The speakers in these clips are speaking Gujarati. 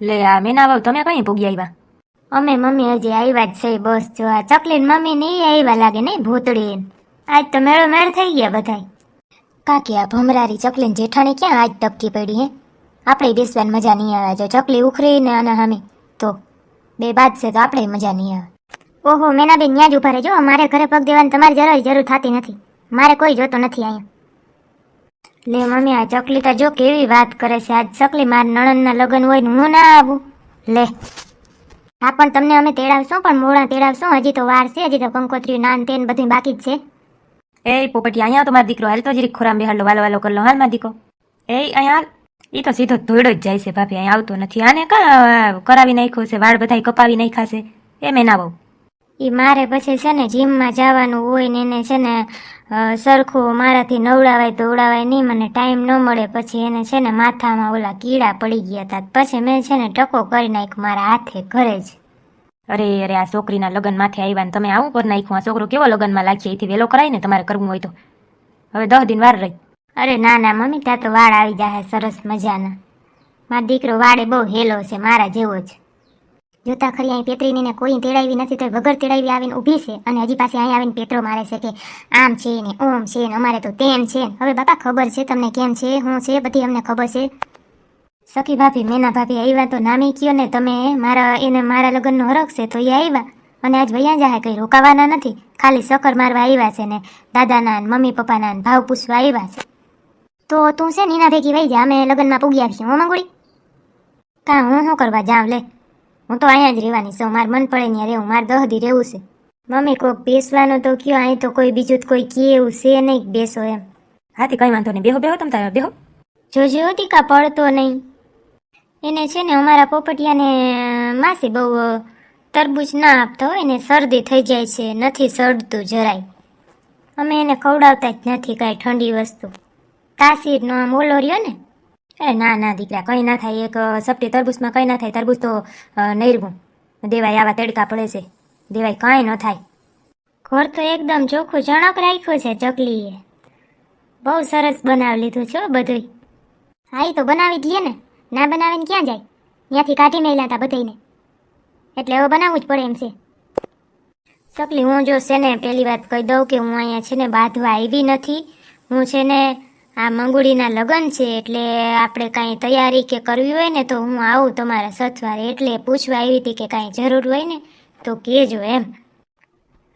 લે, આ મેના વહુ તમે કઈ ભોગી આવ્યા? અમે મમ્મી હજી આવ્યા જ છે બસ જો આ ચકલીન મમ્મી ને આવ્યા લાગે નહીં ભૂતળી આજ તો મેળો મેળ થઈ ગયા બધાય. કાકી, આ ભમરારી ચકલીન જેઠાણી ક્યાં આજ ટપકી પડી હે? આપણે બેસવાની મજા નહીં આવે. જો ચકલી ઉખરી ને આના હામી તો બે બાદ છે તો આપણે મજા નહીં આવે. ઓહો, મેનાબેન ત્યાં જ ઊભા રહેજો. મારે ઘરે પગ દેવાની તમારી જરાય જરૂર થતી નથી. મારે કોઈ જોતો નથી અહીંયા. લે મમ્મી, આ ચકલી તો જો કેવી વાત કરે છે? આજ ચકલી મારા નણંદના લગ્ન હોય ને હું ના આવું. લે. હા, પણ તમને અમે તેડાવશું, પણ મોડા તેડાવશું. હજી તો વાર છે, હજી તો કંકોત્રી નાન તેન બધું બાકી જ છે. એ પોપટી અહીંયા તો મારો દીકરો હાલ તો જરીક ખોરામ બેહાડલો, વાલો વાલો કરલો, હાલ મારો દીકરો એ અહીંયા એ તો સીધો ધોઈડો જ જાય છે, ભાભી, અહીંયા આવતો નથી. આને કા કરાવી નાખ્યો છે, વાળ બધાય કપાવી નાખ્યા છે. એ મેના બહુ એ મારે પછી છે ને જીમમાં જવાનું હોય ને એને છે ને સરખું મારાથી નવડાવાય દોડાવાય નહીં મને ટાઈમ ન મળે. પછી એને છે ને માથામાં ઓલા કીડા પડી ગયા હતા પછી મેં છે ને ટકો કરી નાખ્યો મારા હાથે ઘરે જ. અરે અરે આ છોકરીના લગ્ન માથે આવ્યા ને તમે આવું કરી નાખ્યું? આ છોકરો કેવો લગ્નમાં લાગશે એથી વહેલો કરાય ને તમારે કરવું હોય તો. હવે દસ દિન વાર રહી. અરે ના ના મમ્મી ત્યાં તો વાળ આવી જાય સરસ મજાના. મારો દીકરો વાળે બહુ હેલો છે મારા જેવો જ. જોતા ખરી, અહીં પેતરીને ને કોઈ તેડાવી નથી તો વગર તેડાવી આવીને ઊભી છે. અને હજી પાસે અહીં આવીને પેતરો મારે છે કે આમ છે ને ઓમ છે ને અમારે તો તેમ છે હવે બાપા ખબર છે તમને કેમ છે, હું છે, બધી અમને ખબર છે. સખી ભાભી, મેના ભાભી આવ્યા તો નામી કયો ને તમે, મારા એને મારા લગ્નનો હરખ છે તો એ આવ્યા. અને આજ વૈયા જાય કંઈ રોકાવાના નથી. ખાલી સકર મારવા આવ્યા છે ને દાદાના ને મમ્મી પપ્પાના ને ભાવ પૂછવા આવ્યા છે. તો તું છે નીના ભેગી વહી જા, અમે લગ્નમાં પૂગ્યા છીએ હું મંગુડી? કા, હું શું કરવા જાઉં, લે. હું તો અહીંયા જ રહેવાની છું. મારે મન પડે ને રહેવું. મારે દહ દી રહેવું છે. મમ્મી કોઈક બેસવાનું તો કયો અહીં તો કોઈ બીજું જ કોઈ કહે એવું છે નહીં કે બેસો એમ. હાથી કંઈ વાંધો નહીં. બેહો બેહો તમ તારે બેહો. જોજો ટીકા પડતો નહીં. એને છે ને અમારા પોપટિયાને માસી બહુ તરબૂચ ના આપતો હોય ને શરદી થઈ જાય છે. નથી સડતું જરાય. અમે એને ખવડાવતા જ નથી કાંઈ ઠંડી વસ્તુ. તાસીરનો આમ ઓલો રહ્યો ને એ ના ના, દીકરા, કંઈ ના થાય. એક સપટી તરબૂચમાં કંઈ ના થાય. તરબૂચ તો નૈરવું. દેવાય આવા તડકા પડે છે. દેવાય કાંઈ ન થાય. ઘર તો એકદમ ચોખ્ખું ચણક રાખ્યું છે ચકલીએ. બહુ સરસ બનાવી લીધું છે બધું હા એ તો બનાવી જ લે ને. ના બનાવીને ક્યાં જાય? ત્યાંથી કાઢી નહીં હતા બધાને એટલે હવે બનાવવું જ પડે એમ છે. ચકલી, હું જો છે ને પહેલી વાત કહી દઉં કે હું અહીંયા છે ને બાંધવા આવી નથી. હું છે ને આ મંગુડીના લગ્ન છે એટલે આપણે કાંઈ તૈયારી કે કરવી હોય ને તો હું આવું તમારા સથવારે એટલે પૂછવા આવી હતી કે કાંઈ જરૂર હોય ને તો કહેજો એમ.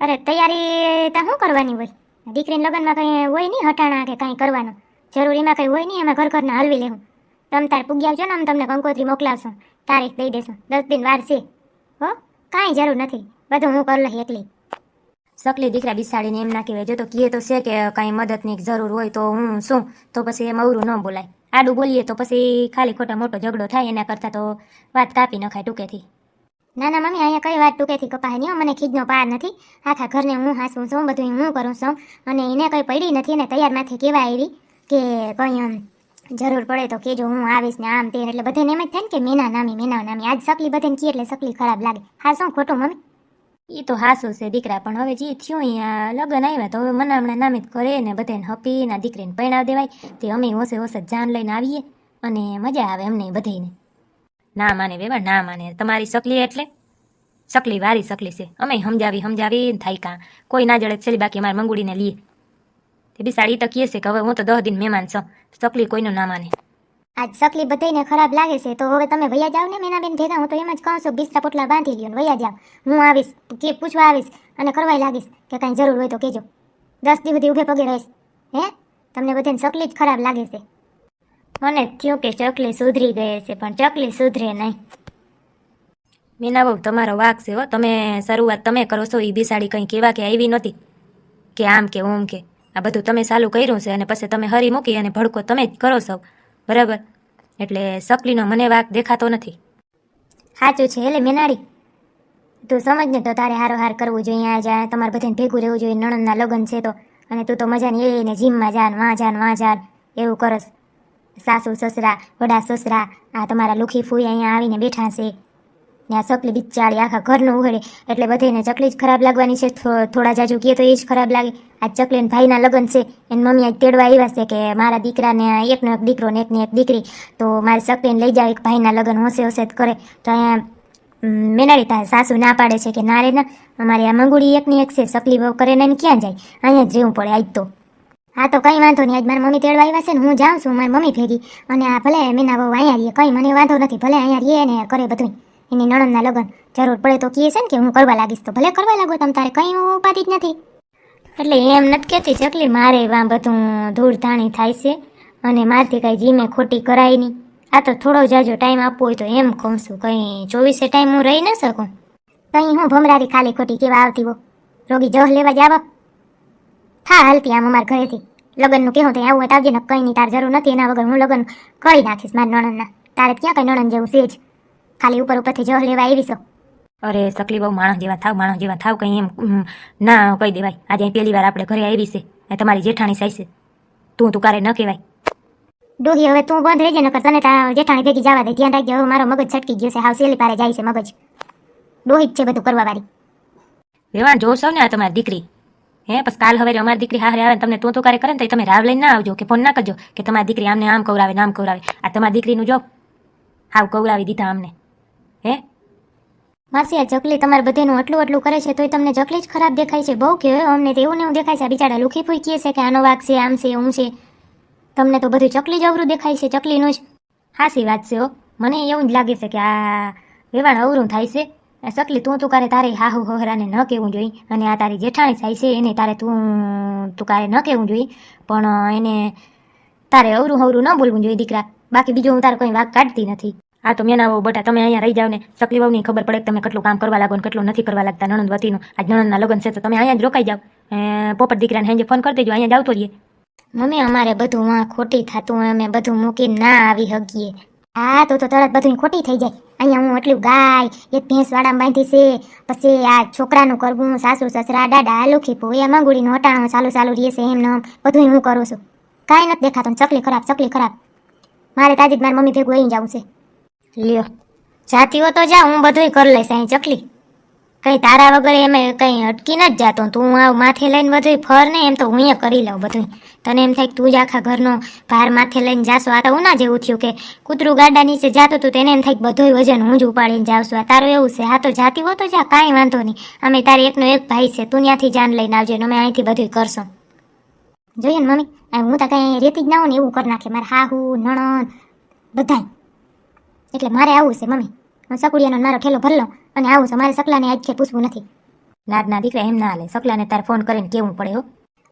અરે તૈયારી ત્યાં શું કરવાની હોય? દીકરીના લગ્નમાં કંઈ હોય નહીં હટાણા કે કાંઈ કરવાનું? જરૂરીમાં કંઈ હોય નહીં, એમાં ઘર ઘરના હલવી લેવું. તમે તાર પૂગી આવજો ને, અમે તમને કંકોત્રી મોકલાવશું. તારીખ દઈ દેશું. દસ દિન વાર છે. હો, કાંઈ જરૂર નથી. બધું હું કરી લઈ એકલી. સકલી દીકરા બિસાડીને એમ ના કહેવાય. જો કહે તો છે કે કાંઈ મદદની જરૂર હોય તો હું શું? તો પછી એમ અવરું ન બોલાય. આડું બોલીએ તો પછી ખાલી ખોટા મોટો ઝઘડો થાય, એના કરતાં તો વાત કાપી નખાય ટૂંકેથી. ના ના મમ્મી, અહીંયા કઈ વાત ટૂંકેથી કપાય નહીં મને ખીજનો પાર નથી. આખા ઘરને હું હાસું છું બધું હું કરું છું. અને એને કંઈ પડી નથી ને તૈયાર માથે કહેવાય એવી કે કંઈ જરૂર પડે તો કેજો હું આવીશ ને આમ તે એટલે બધાને એમ જ થાય ને કે મેના નામી મેના નામી. આજ સકલી બધાને કહે એટલે સકલી ખરાબ લાગે. હા, શું ખોટું મમ્મી? એ તો હાસુ છે દીકરા, પણ હવે જે થયું અહીંયા લગ્ન આવ્યા તો હવે મનામણા નામે જ કરે ને બધાને હપી ના દીકરીને પરણાવ દેવાય. તે અમે હોશે હોશે જાન લઈને આવીએ અને મજા આવે એમને બધાને ના માને વેવા ના માને. તમારી સકલી એટલે? સકલી, વારી સકલી છે. અમે સમજાવી સમજાવી થાય કાં? કોઈ ના જડે છેલ્લી બાકી અમારે મંગુડીને લઈએ તે બિસાડી તો કહે છે કે હવે હું તો દસ દિન મહેમાન છું. સકલી કોઈનું ના માને. આજ સકલી બધાને ખરાબ લાગે છે, તો હવે તમે વૈયા જાવ ને મેનાબેન ભેગા, હું તો એમ જ કહું છું, બિસ્તરા પોટલા બાંધી લ્યો ને વૈયા જાવ. હું આવીશ, કે પૂછવા આવીશ અને કરવાય લાગીશ કે કાંઈ જરૂર હોય તો કહેજો. દસ દી સુધી ઊભે પગે રહીશ, હે? તમને બધાને સકલી જ ખરાબ લાગે છે. મને થયું કે ચકલી સુધરી ગઈ છે, પણ ચકલી સુધરે નહીં. મીના બહુ તમારો વાક છે હો. તમે શરૂઆત તમે કરો છો એ બિસાડી કંઈ કહેવા કે આવી નહોતી? કે આમ કે ઓમ કે. આ બધું તમે ચાલુ કર્યું છે અને પછી તમે હરી મૂકી અને ભડકો તમે જ કરો છો. બરાબર? એટલે સકલીનો મને વાક દેખાતો નથી. સાચું છે એટલે મેનાડી તું સમજ ને, તો તારે હારો હાર કરવું જોઈએ આ જાય તમારે બધાને ભેગું રહેવું જોઈએ, નણંદના લગ્ન છે તો. અને તું તો મજાની એને જીમમાં જાન, વાં જાન વાં જાન, એવું કરસ. સાસુ, સસરા, વડા, સસરા, આ તમારા લુખી ફૂઈ અહીંયા આવીને બેઠા છે. ને આ ચકલી બિચારી આખા ઘરનું ઉઘડે. એટલે બધાને ચકલી જ ખરાબ લાગવાની છે. થોડા જાજુ કહે તો એ જ ખરાબ લાગે. આ ચકલીને ભાઈના લગ્ન છે. એની મમ્મી આજ તેડવા આવ્યા છે કે મારા દીકરાને એકનો એક દીકરો ને એકની એક દીકરી. તો મારી ચકલીને લઈ જાવ, એક ભાઈના લગ્ન હોશે હોશે જ કરે. તો અહીંયા મેનાડી તારે સાસુ ના પાડે છે કે ના રે ના. અમારે આ મંગુડી એકની એક છે. ચકલી બહુ કરે ને ક્યાં જાય? અહીંયા જ રહેવું પડે આજ તો. હા તો કંઈ વાંધો નહીં. આજ મારી મમ્મી તેડવા આવ્યા છે ને હું જાઉં છું. મારી મમ્મી ભેગી. અને આ ભલે મીના બહુ અહીંયા રહીએ, કંઈ મને વાંધો નથી. ભલે અહીંયા રહીએ ને કરે બધું એની નણંદના લગ્ન. જરૂર પડે તો કહે છે ને કે હું કરવા લાગીશ તો ભલે કરવા લાગો તમ તારે, કંઈ ઉપાધિ જ નથી. એટલે એમ નથી કહેતી ચકલી, મારે વા બધું ધૂળ થાય છે અને મારથી કાંઈ જીમે ખોટી કરાય નહીં. આ તો થોડો જાજો ટાઈમ આપવો હોય તો એમ કહું છું, કંઈ ચોવીસે ટાઈમ હું રહી ન શકું. કંઈ હું ભમરારી ખાલી ખોટી કેવા આવતી હો? રોગી જહ લેવા જાવ? હા હાલતી આમ અમારા ઘરેથી. લગ્નનું કહેવું તો આવું તો આવજે ને કંઈ નહીં, તાર જરૂર નથી એના વગર હું લગ્ન કરી નાખીશ મારા નણંદના. તારે ક્યાં કંઈ નણંદ જેવું છે જ? ખાલી ઉપર ઉપરથી જો લેવા આવી છો અરે સકલી બહુ માણસ જેવા થાવ માણસ જેવા થાવ કંઈ એમ ના કહી દેવાય. આજે પહેલી વાર આપણે ઘરે આવી છે અને તમારી જેઠાણી સાઈ છે. તું તું કારે ન કહેવાય. ડોહી હવે તું બંધ રહેજે નકર તને તારા જેઠાણી ભેગી જવા દે. ધ્યાન રાખજે હવે મારો મગજ છટકી ગયો છે. હાવ સેલી પારે જાય છે મગજ. ડોહી જ છે બધું કરવા વાળી વેવાણ જોશો ને તમારી દીકરી. હે પછી કાલ હવે અમારી દીકરી હારે આવે તમને તું તું કાર્ય કરે ને તો તમે રાવ લઈને ના આવજો કે ફોન ના કરજો કે તમારી દીકરી આમને આમ કવરાવે ને આમ કવરાવે. આ તમારી દીકરીનું જો હાવ કવરાવી દીધા અમને. હે? માસી, આ ચકલી તમારે બધેનું આટલું આટલું કરે છે, તોય તમને ચકલી જ ખરાબ દેખાય છે. બહુ કે અમને તો એવું ને એવું દેખાય છે. બિચારા લુખી ફૂકીએ છે કે આનો વાઘ છે, આમ છે, હું છે. તમને તો બધું ચકલી જ અવરું દેખાય છે ચકલીનું જ. હાસી વાત છે હો. મને એવું જ લાગે છે કે આ વેવાણ અવરું થાય છે. ચકલી તું તું કારે તારે હાહુ હોહરાને ન કહેવું જોઈએ. અને આ તારી જેઠાણી થાય છે, એને તારે તું તું કારે ન કહેવું જોઈએ. પણ એને તારે અવરું હવરું ન બોલવું જોઈએ દીકરા. બાકી બીજું હું તારો કંઈ વાગ કાઢતી નથી. આ તો મેના બટા, તમે અહીંયા રહી જાવ ને સકલી વહુની ખબર પડે કે તમે કેટલું કામ કરવા લાગો ને કેટલું નથી કરવા લાગતા, નણંદ વતીનું. આજ નણંદના લગ્ન છે તો તમે અહીંયા જ રોકાઈ જાવ પોપટ દીકરાને હેંજે ફોન કરી દેજો, અહીંયા જ રહીએ. મમ્મી, અમારે બધું વાં ખોટી થતું, અમે બધું મૂકીને ના આવી હકીએ હા તો તો તરત બધું ખોટી થઈ જાય. અહીંયા હું એટલું ગાય, એક ભેંસ વાળા બાંધી છે, પછી આ છોકરાનું કરવું, સાસુ, સસરા દાડા આલુખી પોયા માંગુડીનું હટાણું ચાલુ ચાલુ રહે એમ નામ બધું હું કરું છું. કાંઈ નથી દેખાતું ચકલી ખરાબ ચકલી ખરાબ. મારે તાજી મારી મમ્મી ભેગું અહીં જવું છે. લ્યો. જાતી હો તો જા, હું બધુંય કરી લઈશ અહીં ચકલી. કંઈ તારા વગર એમે કંઈ અટકી ન જ જાતો તું આવ માથે લઈને બધુંય ફર ને એમ તો હું કરી લઉં બધું તને એમ થાય કે તું જ આખા ઘરનો ભાર માથે લઈને જાશો. આ તો હું ના જેવું થયું કે કૂતરું ગાડા નીચે જાતું હતું, તેને એમ થાય કે બધુંય વજન હું જ ઉપાડીને જાવશું આ તારું એવું છે? હા તો જાતી હો તો જા, કાંઈ વાંધો નહીં. અમે તારી એકનો એક ભાઈ છે, તું ત્યાંથી જાન લઈને આવજે અમે અહીંથી બધુંય કરશું. જોઈએ ને મમ્મી હું તો કાંઈ રેતી જ ના હોઉં ને એવું કરી નાખે. મારે હાહુ, નણંદ, બધાય. એટલે મારે આવું છે મમ્મી. હું સકુડિયાનો મારો ઠેલો ભરી લઉં અને આવું છે. મારે સકલાને આજ કે પૂછવું નથી. નાદના દીકરા એમ ના હાલે. સકલાને તારે ફોન કરીને કેવું પડે હો?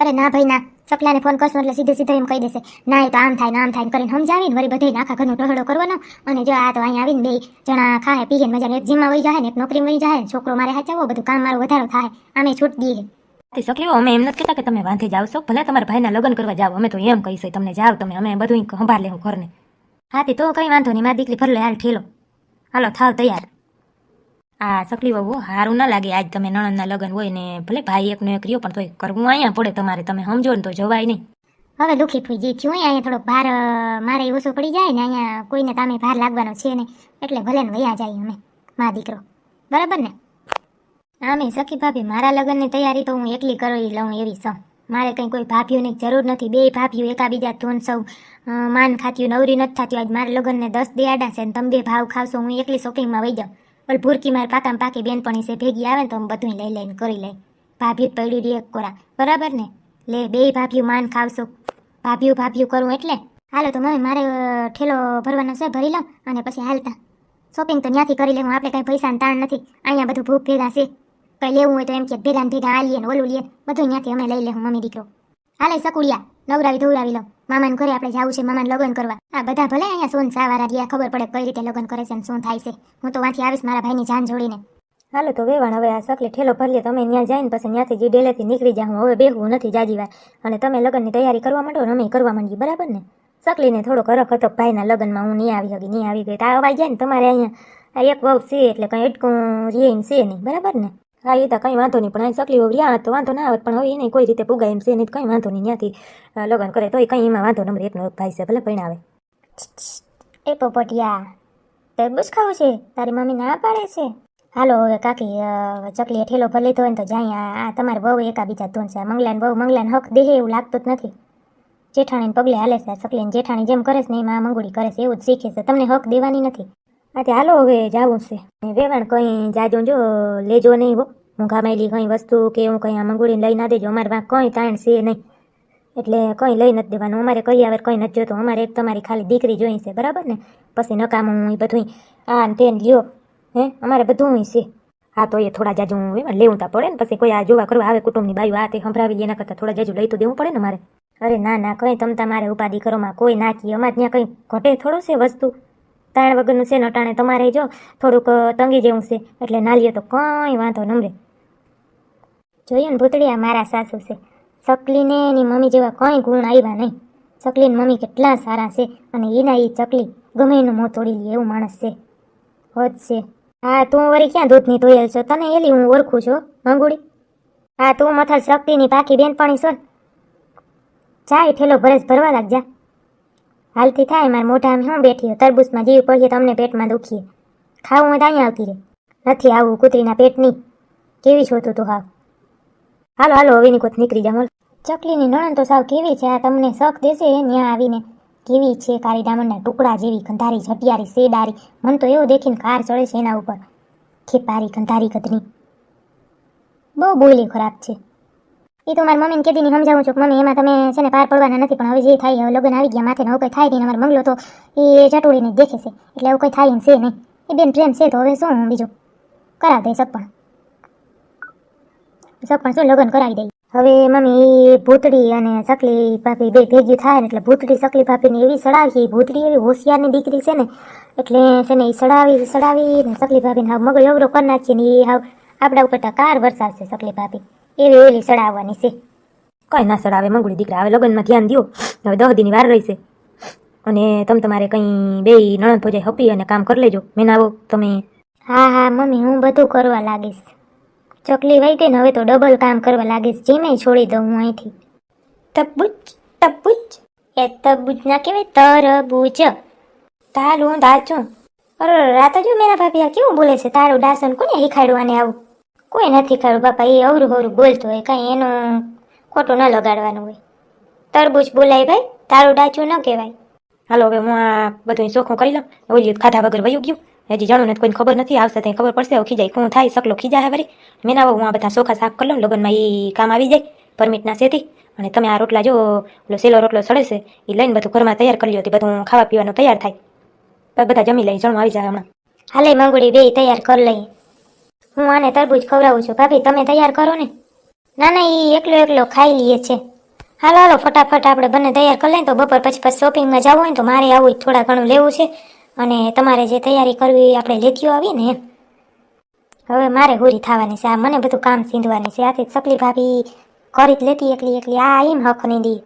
અરે ના ભાઈ ના. સકલાને ફોન કરશું એટલે સીધે સીધો એમ કહી દેશે. ના એ તો આમ થાય ને આમ થાય કરીને સમજાવીને વળી બધે આખા ઘરનો ટોહડો કરવાનો. અને જો આ તો અહીંયા આવીને બે જણા ખાય પીએ મજા એક જીમમાં વહી જાય ને એક નોકરીમાં વહી જાય ને છોકરો મારે હાચાવો બધું કામ મારું વધારો થાય. આમે છૂટ દઈએ. તે સકલીઓ અમે એમ નથી કહેતા કે તમે વાંધે જાવ છો. ભલે તમારા ભાઈના લગ્ન કરવા જાવ અમે તો એમ કહીશું તમને જાવ તમે અમે બધું સંભાળ લેવું ઘરને. હાથી તો કંઈ વાંધો નહીં, મારી દીકરી ફરલે હાલ ઠેલો. હાલો, થાવ તૈયાર. આ સકલી વહુ હારું ના લાગે આજ તમે નણંદના લગ્ન હોય ને, ભલે ભાઈ એકનો એક રહ્યો પણ તોય કરવું અહીંયા પડે તમારે, તમે સમજો ને તો જવાય નહીં. હવે દુઃખી થઈ જે થયું અહીંયા થોડોક ભાર મારે ઓછો પડી જાય ને, અહીંયા કોઈને તામે ભાર લાગવાનો છે નહીં, એટલે ભલે ને વયા જાય અમે, મા દીકરો. બરાબર ને? આમે સખી ભાભી મારા લગ્નની તૈયારી તો હું એકલી કરી લઉં એવી છું મારે કંઈ કોઈ ભાભીઓની જરૂર નથી. બે ભાભીઓ એકાબીજા ધોન સૌ માન ખાત્યું નવરી નથી થતી. આજ મારા લગ્નને દસ દેડા છે ને તમે બે ભાવ ખાવશો, હું એકલી શોપિંગમાં વહી જાઉં. ઓલ ભૂરકી મારે પાકામાં પાકી બેનપણી છે, ભેગી આવે ને તો હું બધું લઈ લઈને કરી લઈ ભાભી પડ્યું રહી એક કોરા. બરાબર ને? લે, બે ભાભીઓ માન ખાવશો. ભાભીઓ ભાભીઓ કરું એટલે? હાલો તો મમ્મી, મારે ઠેલો ભરવાનો છે, ભરી લઉં અને પછી હાલતા. શોપિંગ તો ત્યાંથી કરી લેવું, આપણે કંઈ પૈસાનું તાણ નથી. અહીંયા બધું ભૂખ ભેગા છે. કંઈ લેવું હોય તો એમ કે ભેગા ને ભેગા આ લઈએ ને ઓલું લઈએ બધું ત્યાંથી અમે લઈ લેવું મમ્મી દીકરો. હાલે સકુડિયા, નવરાવી ધોવરાવી લઉં મામાને ઘરે આપણે જવું છે, મામાને લગ્ન કરવા. આ બધા ભલે અહીંયા સોન સાવારા રહ્યા, ખબર પડે કઈ રીતે લગ્ન કરે છે ને શું થાય છે. હું તો વાંથી આવીશ મારા ભાઈની જાન જોડીને. હાલો તો વેવાણ, હવે આ સકલી ઠેલો ભરીએ તમે ત્યાં જઈને પછી ત્યાંથી જે ડેલેથી નીકળી જાઉં હવે બેહવું નથી જાજી વાર અને તમે લગ્નની તૈયારી કરવા માંડો ને અમે કરવા માંડીએ, બરાબર ને? સકલીને થોડોક કરક હતો ભાઈના લગ્નમાં હું નહીં આવી ગઈ નહીં આવી ગઈ. તો આ અવાજ જાય ને તમારે અહીંયા એક વહુ છે એટલે કંઈ અટકું રીએ છે નહીં, બરાબર ને? હા, એ તો કંઈ વાંધો નહીં, પણ અહીં સકલી વહુ આ તો વાંધો ના આવત પણ હવે એને કોઈ રીતે પુગાય એમ છે, એને કંઈ વાંધો નહીં, ત્યાંથી લગ્ન કરે, તોય કંઈ એમાં વાંધો નંબર એકનો ભાઈ છે, ભલે આવે એ પોપટિયા તરબૂચ ખાવું છે, તારી મમ્મી ના પાડે છે? હાલો, હવે કાકી ચકલી ઠેલો ભર લીધો હોય ને તો જાય, આ તમારે બહુ એકા બીજા ધોન છે મંગલાને બહુ, મંગલાને હક દેહે એવું લાગતું જ નથી. જેઠાણીને પગલે હાલે છે, આ ચકલીને જેઠાણી જેમ કરે છે ને, એમાં મંગોળી કરે છે, એવું જ શીખે છે, તમને હક દેવાની નથી. તે હાલો હવે જાવું છે. વેવાણ કંઈ જાજો જો, લેજો નહીં હો. હું ગામેલી કંઈ વસ્તુ કે હું કંઈ આ મંગોળીને લઈ ના દેજો. અમારે પાસે કંઈ તાણ છે નહીં. એટલે કંઈ લઈ નથી દેવાનું. અમારે કઈ આવે કંઈ નથી જોતું અમારે એક તમારી ખાલી દીકરી જોઈ છે. બરાબર ને? પછી નકામું એ બધું આ ને તે લ્યો. હે? અમારે બધું છે. હા, તો એ થોડા જાજુ એમાં લેવું તા પડે ને. પછી કોઈ આ જોવા કરવા આવે કુટુંબની બાયું, આ તે સંભળાવી એના કરતાં થોડા જાજુ લઈ તો દેવું પડે ને મારે. અરે ના ના, કંઈ તમ તમારે ઉપાધિ કરોમાં કોઈ નાખી અમારે ત્યાં કંઈ ઘટે થોડો છે વસ્તુ? તાણ વગરનું છે ને અટાણે તમારે જો થોડુંક તંગી જેવું છે. એટલે ના લ્યો તો કંઈ વાંધો નમરે જોઈએ ને ભૂતળિયા મારા સાસુ છે. ચકલીને એની મમ્મી જેવા કંઈ ગુણ આવ્યા નહીં. ચકલીની મમ્મી કેટલા સારા છે અને એના એ ચકલી ગમે એનું મોં તોડી લે એવું માણસ છે. હોજ છે. હા તું વળી ક્યાં દૂધની ધોયેલ છો? તને એલી હું ઓળખું છું, મંગુડી. હા તું મથલ શક્તિની પાકી બેનપણી છો ચાય ઠેલો ભરેસ ભરવા લાગજા. હાલતી થાય મારા મોઢામાં હું બેઠી તરબૂચમાં જીવ પડીએ તમને પેટમાં દુખીએ. ખાવું હોય તો અહીંયા આવતી રે નથી આવું કૂતરીના પેટની. કેવી છો તું હાવ? હાલો હાલો હવે ની કોત નીકળી જા ચકલીની નણંદ તો સાવ કેવી છે, આ તમને શક દેશે ત્યાં આવીને. કેવી છે કાળી ડામણના ટુકડા જેવી ગંધારી ઝટિયારી સેડારી મન તો એવો દેખીને કાર ચડે છે એના ઉપર. ખેપારી ગંધારી ગધની બહુ બોલી ખરાબ છે. એ તો મારી મમ્મીને કેદીની સમજાવું છું કે મમ્મી, એમાં તમે છે ને પાર પડવાના નથી, પણ હવે જે થાય, હવે લગ્ન આવી ગયા, માથે ને હવે કંઈ થાય નહીં અમારો બંગલો, તો એ ચટોડીને દેખે છે. એટલે એવું કંઈ થાય છે નહીં. એ બેન પ્રેમ છે, તો હવે શું બીજું? કરાવી દઈ સપણ સપણ શું? લગ્ન કરાવી દઈ હવે મમ્મી એ ભૂતડી અને સકલી ભાભી બે ભેગી થાય ને, એટલે ભૂતડી, સકલી ભાભીને એવી સડાવી એ ભૂતડી એવી હોશિયારની દીકરી છે ને, એટલે છે ને એ સડાવી સડાવી ને સકલી ભાભીને હાવ મગજ અવરો કરી નાખીએ ને એ હાવ આપણા ઉપર કાર વરસાવશે સકલી ભાભી. એવી વેલી સડાવવાની છે. કંઈ ના સડાવે મંગળી દીકરા હવે લગ્નમાં ધ્યાન દો હવે દહ દીની વાર રહેશે અને તમે તમારે કંઈ બે નણંદ ભોજાઈ હપી અને કામ કરી લેજો. મેં આવો તમે. હા હા મમ્મી હું બધું કરવા લાગીશ. ચકલી વહી ગઈ ને હવે તો ડબલ કામ કરવા લાગીશ. જીમે છોડી દઉં હું અહીંથી. તબુચ તબુચ એ તબુચ ના કહેવાય તરબૂચ તાલું દાચું અરે રાત જો મેરા ભાભી આ કેવું બોલે છે? તારું ડાસન કોને શીખાડ્યું આને આવું? કોઈ નથી ખરું બાપા એ અવરું અવરું બોલતો હોય કાંઈ એનું ખોટું ન લગાડવાનું હોય. તરબૂચ બોલાય ભાઈ તારું ડાચું ન કહેવાય. હાલો હવે હું આ બધું ચોખ્ખું કરી લઉં. ઓલી ખાધા વગર વયું ગયું. હજી જાણું નથી કોઈને ખબર નથી આવશે ત્યાં ખબર પડશે ખીજાય. શું થાય સકલો ખીજા હે વળી મેં ના હું આ બધા ચોખા સાફ કરી લઉં લગ્નમાં એ કામ આવી જાય પરમિટના સેથી અને તમે આ રોટલા જો ઓલો સેલો રોટલો સડે છે એ લઈને બધું ઘરમાં તૈયાર કરી લ્યો બધું ખાવા પીવાનું તૈયાર થાય. બધા જમી લઈ જણવા આવી જાય હમણાં. હાલે મંગુડી બે તૈયાર કરી લઈએ. હું આને તરબૂચ ખવડાવું છું. ભાભી, તમે તૈયાર કરો ને. ના ના એ એકલો એકલો ખાઈ લઈએ છે. હાલો હાલો, ફટાફટ આપણે બંને તૈયાર કરી લઈએ તો બપોર પછી પછી શોપિંગમાં જવું હોય તો મારે આવું થોડા ઘણું લેવું છે. અને તમારે જે તૈયારી કરવી આપણે લેતીઓ આવી ને. હવે મારે હોરી થવાની છે. આ મને બધું કામ સીંધવાની છે. આથી સપલી ભાભી કરી જ લેતી એકલી એકલી. આ એમ હક નહીં દી